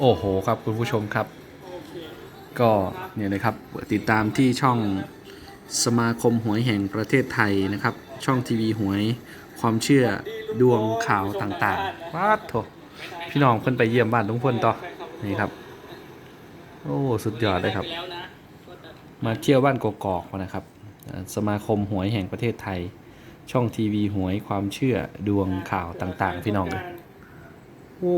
โอ้โหครับคุณผู้ชมครับ ก็เนี่ยเลยครับติดตามที่ช่องสมาคมหวยแห่งประเทศไทยนะครับ ช่องทีวีหวยความเชื่อดวงข่าวต่างๆว้าโถพี่น้องเพิ่นไปเยี่ยมบ้านลุงพลต่อนี่ครับ โอ้สุดยอดเลยครับ มาเที่ยวบ้านกกอกนะครับ สมาคมหวยแห่งประเทศไทย ช่องทีวีหวยความเชื่อดวงข่าวต่างๆ พี่น้องโอ้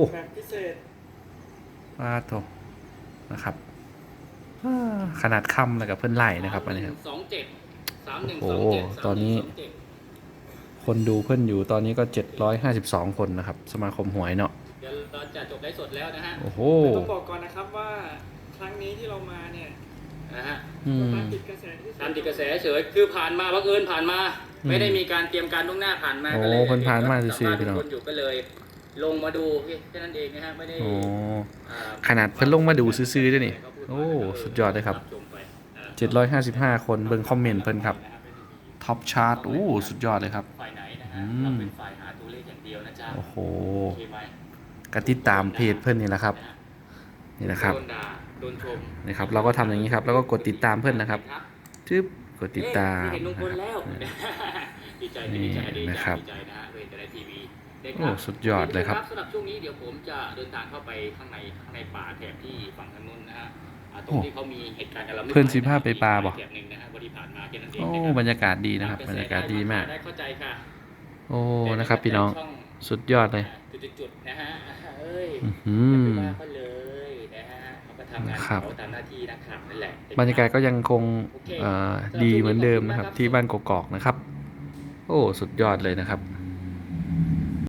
แบบพิเศษว้าดโถนะครับอ่าขนาดค่ำแล้วกับเพื่อนไล่นะครับอันนี้ครับสองเจ็ดสามหนึ่งโอ้สองโหเจ็ดตอนนี้ คนดูเพื่อนอยู่ตอนนี้ก็752คนนะครับ สมาคมหวยเนาะเดี๋ยวเราจะจบไลฟ์สดแล้วนะฮะโอ้โหต้องบอกก่อนนะครับว่าครั้งนี้ที่เรามาเนี่ยนะฮะอืมตามติดกระแสที่ตามติดกระแสเฉยคือผ่านมาบังเอิญผ่านมาอืมไม่ได้มีการเตรียมการล่วงหน้าผ่านมาโอ้ก็เลยเพิ่นผ่านมาเห็รถซื่อๆสัพี่น้องภาษณ์คนอยู่ก็เลย ลงมาดูแค่นั้นเองนะฮะไม่ได้โอ้อ่ขนาดเพิ่นลงมาดูซื่อๆด้วยนี่ โอ้สุดยอดเลยครับชมไปอ่า755 คนเบิ่งคอมเมนต์เพิ่นครับท็อปชาร์ตโอ้สุดยอดเลยครับฝ่ายไหนนะอืฮะมเราเป็นฝ่ายหาตัวเลขอย่างเดียวนะจ๊ะโอ้โหโอเคไหมกติดตามเพจเพิ่นนี่แหละครับ นี่นะครับโดนด่าโดนชมนี่ครับ เราก็ทำอย่างนี้ครับ แล้วก็กดติดตามเพิ่นนะครับจึ๊บกดติดตามเอ๊ะเห็นลุงพลแล้วดีใจดีใจดีนี่ใจนะครับ ดีใจนะฮะเวทีทีวีได้คโอ้รับสุดยอดเลยครับสำหรับช่วงนี้เดี๋ยวผมจะเดินทางเข้าไปข้างในข้างในป่าแถบที่ฝั่งทางนู้นนะฮะอ่าตรงที่เขามีเหตุการณ์กันเราไม่เพื่อนสิพาไปป่าบ่แถบหนึ่งนะฮะวันที่ผ่านมาแค่นั้นเองโอ้นะครับบรรยากาศดีนะครับ บรรยากาศดีมากได้เข้าใจค่ะโอ้นะครับ พี่น้องช่สุดยอดเลยจุดๆๆนะฮะเอ้ยอื้อหือย่าอไปว่าเขาเลยนะฮะเขาก็ทำงานครับเขาตามหน้าที่นักข่าวนั่นแหละบรรยากาศก็ยังคงเอ่อดีเหมือนเดิมนะครับ ที่บ้านกกอกนะครับ โอ้สุดยอดเลยนะครับ